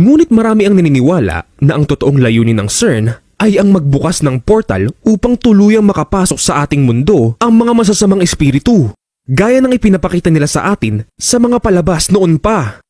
Ngunit marami ang naniniwala na ang totoong layunin ng CERN ay ang magbukas ng portal upang tuluyang makapasok sa ating mundo ang mga masasamang espiritu, gaya ng ipinapakita nila sa atin sa mga palabas noon pa.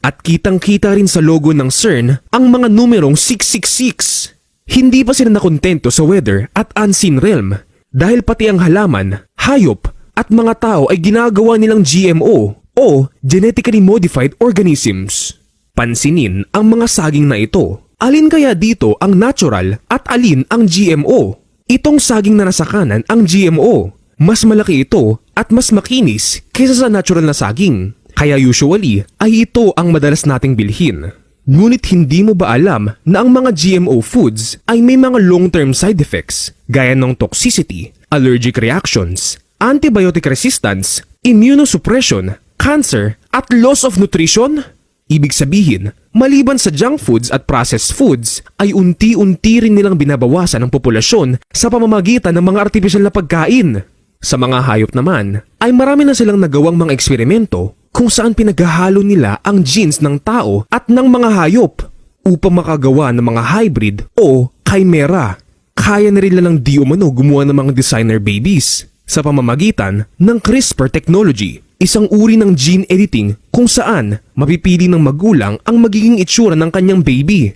At kitang-kita rin sa logo ng CERN ang mga numerong 666. Hindi pa sila nakontento sa weather at unseen realm dahil pati ang halaman, hayop at mga tao ay ginagawa nilang GMO o genetically modified organisms. Pansinin ang mga saging na ito. Alin kaya dito ang natural at alin ang GMO? Itong saging na nasa kanan ang GMO. Mas malaki ito at mas makinis kaysa sa natural na saging. Kaya usually ay ito ang madalas nating bilhin. Ngunit hindi mo ba alam na ang mga GMO foods ay may mga long-term side effects gaya ng toxicity, allergic reactions, antibiotic resistance, immunosuppression, cancer, at loss of nutrition? Ibig sabihin, maliban sa junk foods at processed foods, ay unti-unti rin nilang binabawasan ang populasyon sa pamamagitan ng mga artipisyal na pagkain. Sa mga hayop naman, ay marami na silang nagawang mga eksperimento kung saan pinaghahalo nila ang genes ng tao at ng mga hayop upang makagawa ng mga hybrid o chimera. Kaya na rin lang di umano gumawa ng mga designer babies sa pamamagitan ng CRISPR technology, isang uri ng gene editing kung saan mapipili ng magulang ang magiging itsura ng kanyang baby.